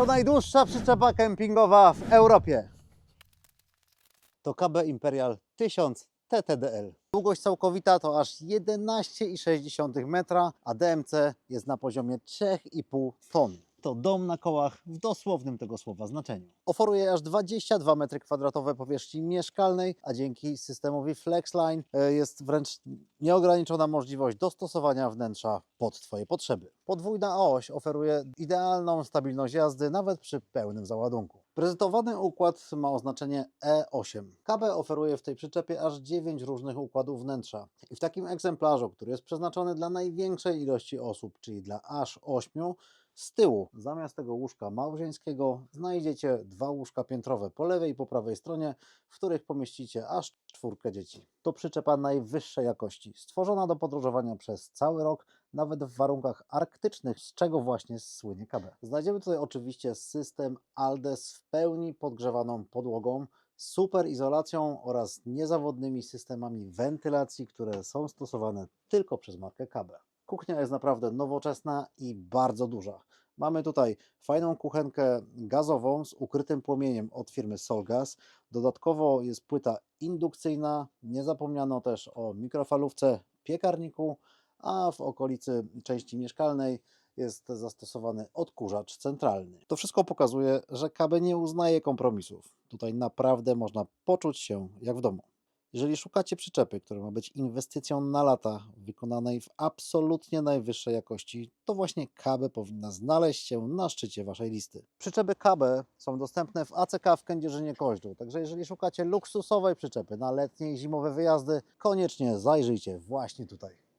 To najdłuższa przyczepa kempingowa w Europie. To KB Imperial 1000 TTDL. Długość całkowita to aż 11,6 metra, a DMC jest na poziomie 3,5 ton. To dom na kołach w dosłownym tego słowa znaczeniu. Oferuje aż 22 metry kwadratowe powierzchni mieszkalnej, a dzięki systemowi Flexline e, jest wręcz nieograniczona możliwość dostosowania wnętrza pod Twoje potrzeby. Podwójna oś oferuje idealną stabilność jazdy nawet przy pełnym załadunku. Prezentowany układ ma oznaczenie E8. KB oferuje w tej przyczepie aż 9 różnych układów wnętrza. I w takim egzemplarzu, który jest przeznaczony dla największej ilości osób, czyli dla aż 8, z tyłu, zamiast tego łóżka małżeńskiego, znajdziecie dwa łóżka piętrowe po lewej i po prawej stronie, w których pomieścicie aż czwórkę dzieci. To przyczepa najwyższej jakości, stworzona do podróżowania przez cały rok, nawet w warunkach arktycznych, z czego właśnie słynie KB. Znajdziemy tutaj oczywiście system ALDES w pełni podgrzewaną podłogą, super izolacją oraz niezawodnymi systemami wentylacji, które są stosowane tylko przez markę KB. Kuchnia jest naprawdę nowoczesna i bardzo duża. Mamy tutaj fajną kuchenkę gazową z ukrytym płomieniem od firmy Solgas. Dodatkowo jest płyta indukcyjna. Nie zapomniano też o mikrofalówce, piekarniku, a w okolicy części mieszkalnej jest zastosowany odkurzacz centralny. To wszystko pokazuje, że KB nie uznaje kompromisów. Tutaj naprawdę można poczuć się jak w domu. Jeżeli szukacie przyczepy, która ma być inwestycją na lata, wykonanej w absolutnie najwyższej jakości, to właśnie KB powinna znaleźć się na szczycie Waszej listy. Przyczepy KB są dostępne w ACK w Kędzierzynie Koźlu, także jeżeli szukacie luksusowej przyczepy na letnie i zimowe wyjazdy, koniecznie zajrzyjcie właśnie tutaj.